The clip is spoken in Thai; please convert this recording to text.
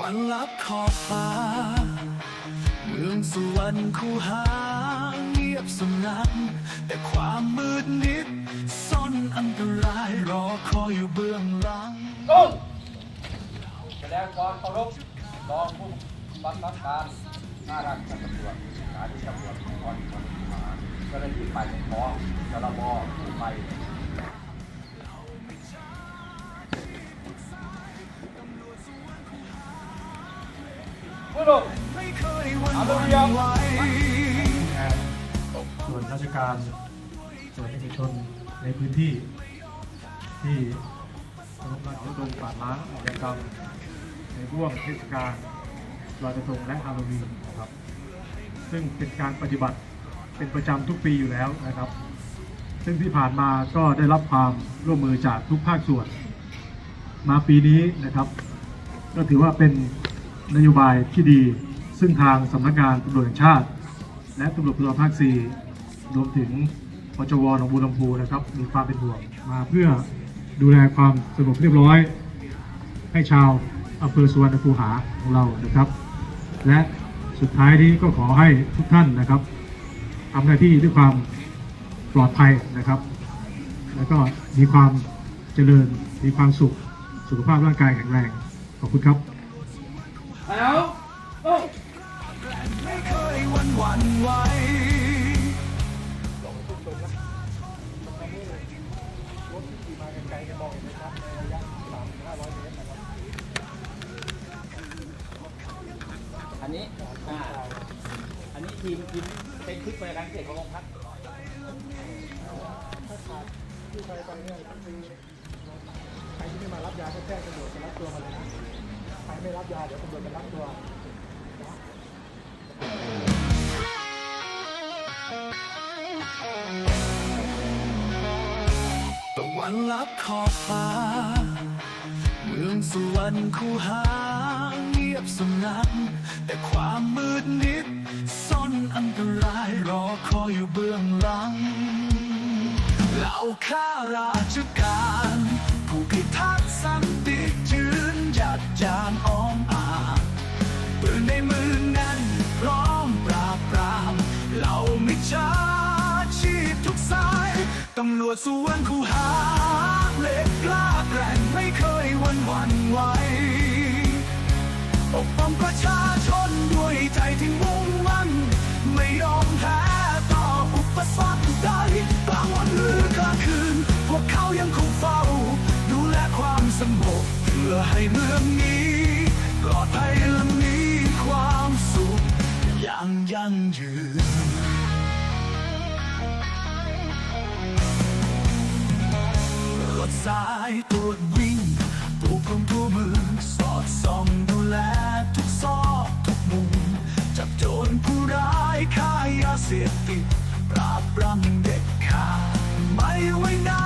วันลับขอบฟ้า เมืองสวรรค์คู่หาเงียบสงัดแต่ความมืดนิดซ่อนอันตรายรอคอยอยู่เบื้องหลังตุ้งแสดงความเคารพรองผู้บังคับการหน้าราชกตำรวจสถานีตำรวจภูธรจังหวัดสงขลาเจ้าหน้าที่ฝ่ายปกรองจรบกู้ภัยผู้ไม่ เคยหวันเอาเรื่องวแทนส่วนราชการส่วนเอกชนในพื้นที่ที่กำลังระดมกวาดล้างอาชญากรรมในร่วงเทศกาลลอยกระทงและฮาโลวีนนะครับ ซึ่งเป็นการปฏิบัติเป็นประจำทุกปีอยู่แล้วนะครับ ซึ่งที่ผ่านมาก็ได้รับความร่วมมือจากทุกภาคส่วน มาปีนี้นะครับ ก็ถือว่าเป็น นโยบายที่ดี ซึ่งทางสำนักงานตำรวจแห่งชาติ และตำรวจภูธรภาค 4 รวมถึงปจวหนองบัวลำพูนะครับ มีความเป็นห่วงมาเพื่อดูแลความสงบเรียบร้อย ให้ชาวอำเภอสุวรรณภูหาของเรานะครับ และสุดท้ายนี้ก็ขอให้ทุกท่านนะครับทำหน้าที่ด้วยความปลอดภัยนะครับ แล้วก็มีความเจริญมีความสุข สุขภาพร่างกายแข็งแรง ขอบคุณครับ ไม่เคยวันหวั่นไหวอันนี้อ่าอันนี้ทีมทีมเป็นชุดบริการพิเศษของโรงพักที่ใครไปเนี่ยคือใครที่ไม่มารับยาก็แจ้งตำรวจจะรับตัวมาเลยนะ ใครไม่รับยาเดี๋ยวตำรวจจะรับตัว ตะวันลับขอบฟ้า เมืองสวรรค์คูหาเงียบสงัดแต่ความมืดนิดซ่อนอันตรายรอคอยอยู่เบื้องหลัง เหล่าข้าราชการ ผู้พิทักษ์สันติยืนหยัดจาน วส่วนคูหาเล็กกล้าแกร่งไม่เคยวันวันไหวปกป้องประชาชนด้วยใจที่มุ่งมั่น ไม่ยอมแพ้ต่ออุปสรรคใดกลางวันหรือกลางคืน พวกเขายังคงเฝ้า ดูแลความสงบเพื่อให้เมืองนี้ปลอดภัยและมีความสุขอย่างยั่งยืน ดสายตรวจวิ่งตัวกลงทั่วมือสอดส่องดูแลทุกซอกทุกมุม จับโจรผู้ร้ายค่ายาเสพติด ปราบปรังเด็กขาดไม่ไว้หน้า